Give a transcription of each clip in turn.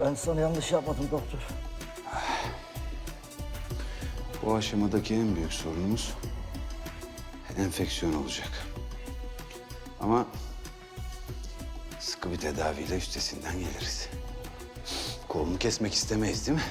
Ben sana yanlış yapmadım doktor. Bu aşamadaki en büyük sorunumuz enfeksiyon olacak. Ama sıkı bir tedaviyle üstesinden geliriz. Kolunu kesmek istemeyiz değil mi?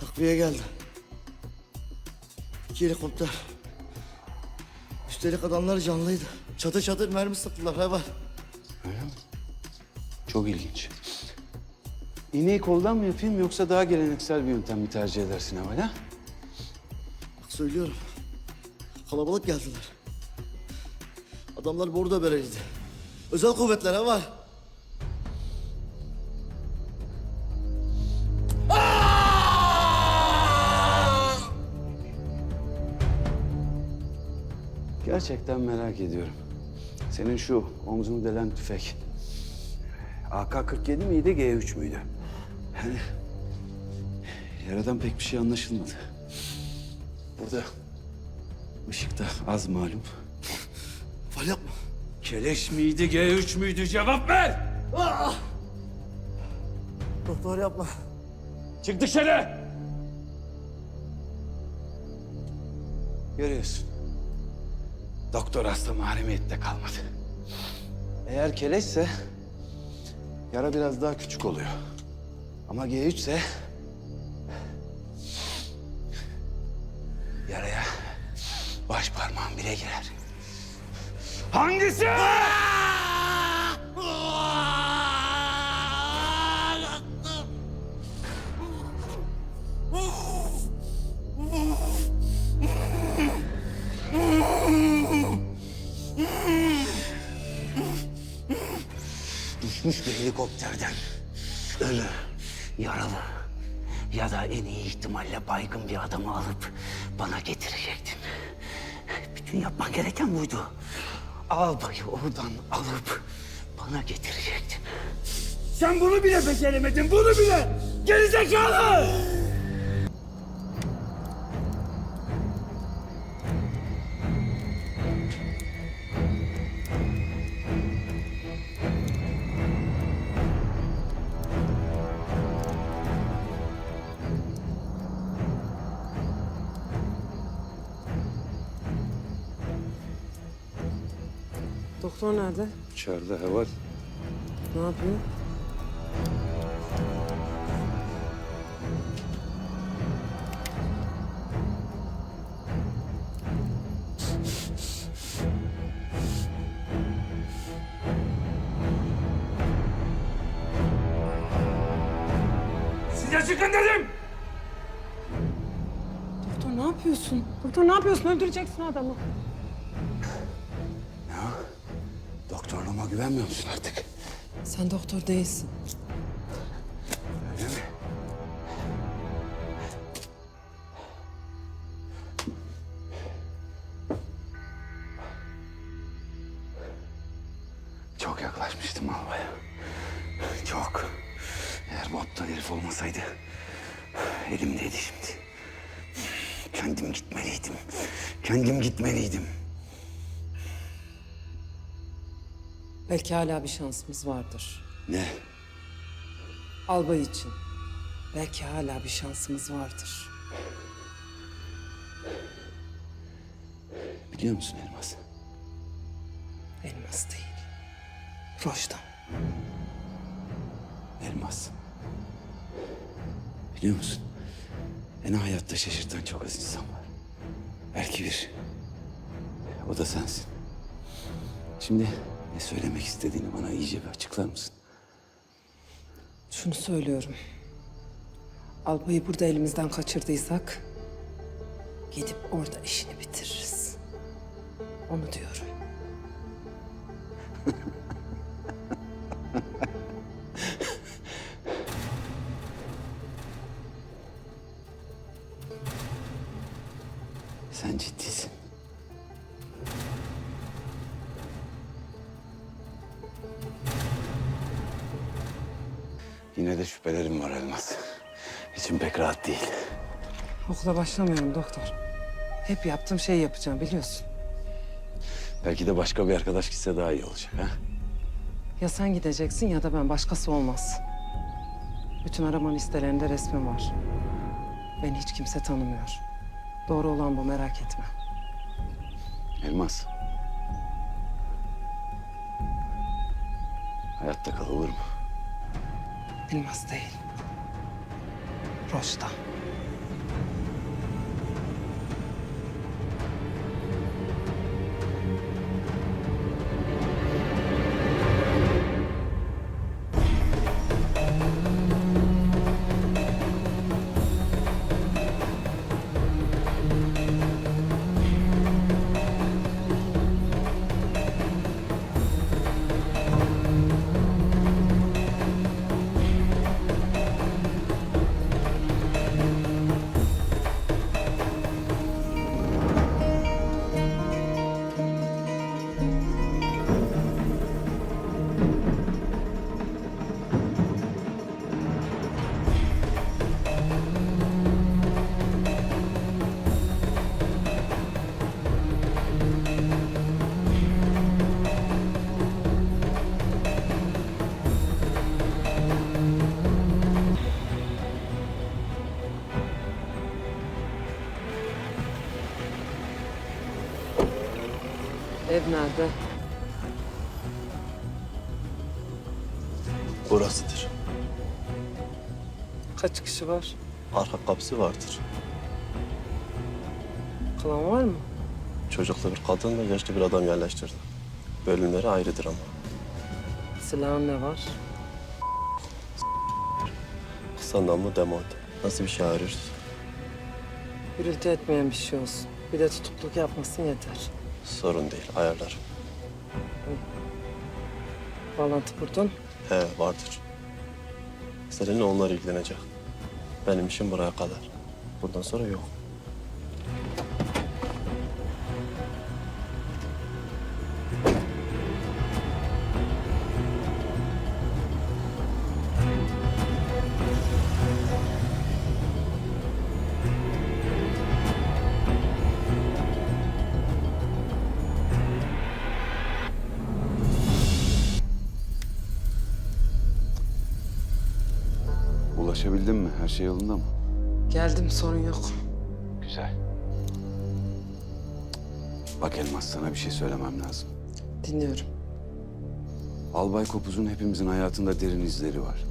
Takviye geldi. İki helikopter. Üstelik adamlar canlıydı. Çatır çatır mermi sıktılar hemen. Çok ilginç. İğneyi koldan mı yapayım yoksa daha geleneksel bir yöntem mi tercih edersin Eval ha? Bak söylüyorum. Kalabalık geldiler. Adamlar burada bereydi. Özel kuvvetler ha var. Gerçekten merak ediyorum. Senin şu omzunu delen tüfek. AK-47 miydi, G3 müydü? Yani yaradan pek bir şey anlaşılmadı. Burada ışıkta az malum. Var yapma. Keleş miydi, G3 müydü? Cevap ver! Doktor yapma. Çık dışarı! Görüyorsun. Doktor hasta mahremiyette kalmadı. Eğer keleşse yara biraz daha küçük oluyor. Ama G3 ise yaraya baş parmağın bile girer. Hangisi? Düşmüş bir helikopterden ölü, yaralı ya da en iyi ihtimalle baygın bir adamı alıp bana getirecektin. Bütün yapman gereken buydu. Albayı oradan alıp bana getirecektin. Sen bunu bile beceremedin, bunu bile! Gerizekalı! Doktor nerede? İçeride Heval. Ne yapıyor? Size çıkın dedim! Doktor ne yapıyorsun? Doktor ne yapıyorsun? Öldüreceksin adamı. Güvenmiyor musun artık? Sen doktor değilsin. Öyle mi? Çok yaklaşmıştım albaya. Çok. Eğer bu aptal herif olmasaydı elimdeydi şimdi. Kendim gitmeliydim. Kendim gitmeliydim. Belki hala bir şansımız vardır. Ne? Albay için. Belki hala bir şansımız vardır. Biliyor musun Elmas? Elmas değil. Rojdan. Elmas. Biliyor musun? Beni hayatta şaşırtan çok az insan var. Belki bir. O da sensin. Şimdi ne söylemek istediğini bana iyice bir açıklar mısın? Şunu söylüyorum. Albayı burada elimizden kaçırdıysak... ...gidip orada işini bitiririz. Onu diyorum. Sen ciddisin. Yine de şüphelerim var Elmas. İçim pek rahat değil. Okula başlamıyorum doktor. Hep yaptığım şeyi yapacağım biliyorsun. Belki de başka bir arkadaş gitse daha iyi olacak ha? Ya sen gideceksin ya da ben. Başkası olmaz. Bütün arama listelerinde resmim var. Beni hiç kimse tanımıyor. Doğru olan bu merak etme. Elmas. Hayatta kal olur Elmas değil. Roşta. Ev nerede? Burasıdır. Kaç kişi var? Arka kapısı vardır. Kalan var mı? Çocuklu bir kadın ve yaşlı bir adam yerleştirdi. Bölümleri ayrıdır ama. Silahın ne var? Kısa namlu demont. Nasıl bir şey arıyoruz? Gürültü etmeyen bir şey olsun. Bir de tutukluk yapmasın yeter. Sorun değil, ayarlarım. Bağlantı kurdun. He, vardır. Seninle onlar ilgilenecek. Benim işim buraya kadar. Bundan sonra yok. Ulaşabildin mi? Her şey yolunda mı? Geldim sorun yok. Güzel. Bak Elmas sana bir şey söylemem lazım. Dinliyorum. Albay Kopuz'un hepimizin hayatında derin izleri var.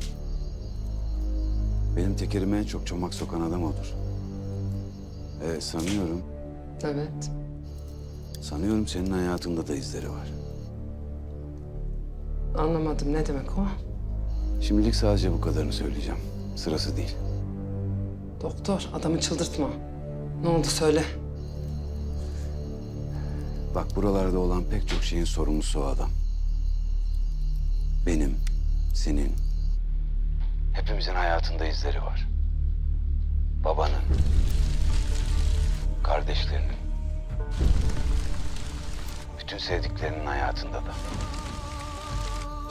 Benim tekerime en çok çomak sokan adam odur. Ee, sanıyorum, Evet. sanıyorum senin hayatında da izleri var. Anlamadım ne demek o? Şimdilik sadece bu kadarını söyleyeceğim. Sırası değil. Doktor adamı çıldırtma. Ne oldu söyle. Bak buralarda olan pek çok şeyin sorumlusu o adam. Benim, senin. Hepimizin hayatında izleri var. Babanın. Kardeşlerinin. Bütün sevdiklerinin hayatında da.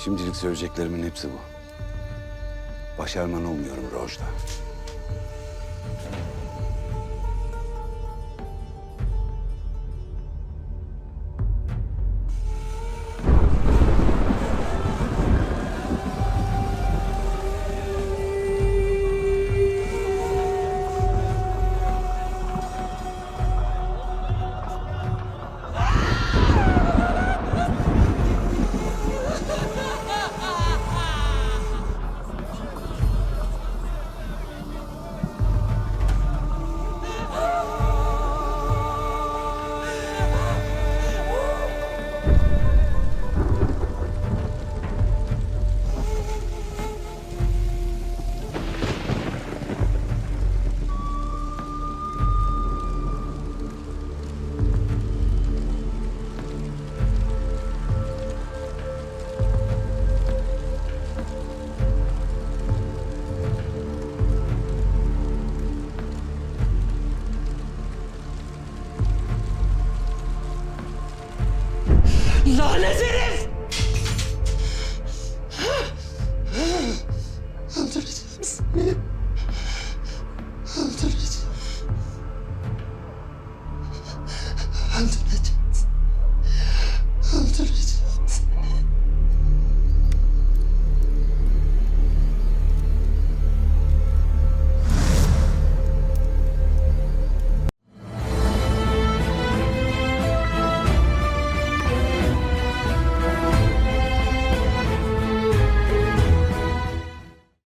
Şimdilik söyleyeceklerimin hepsi bu. Başarman olmuyorum Rojda.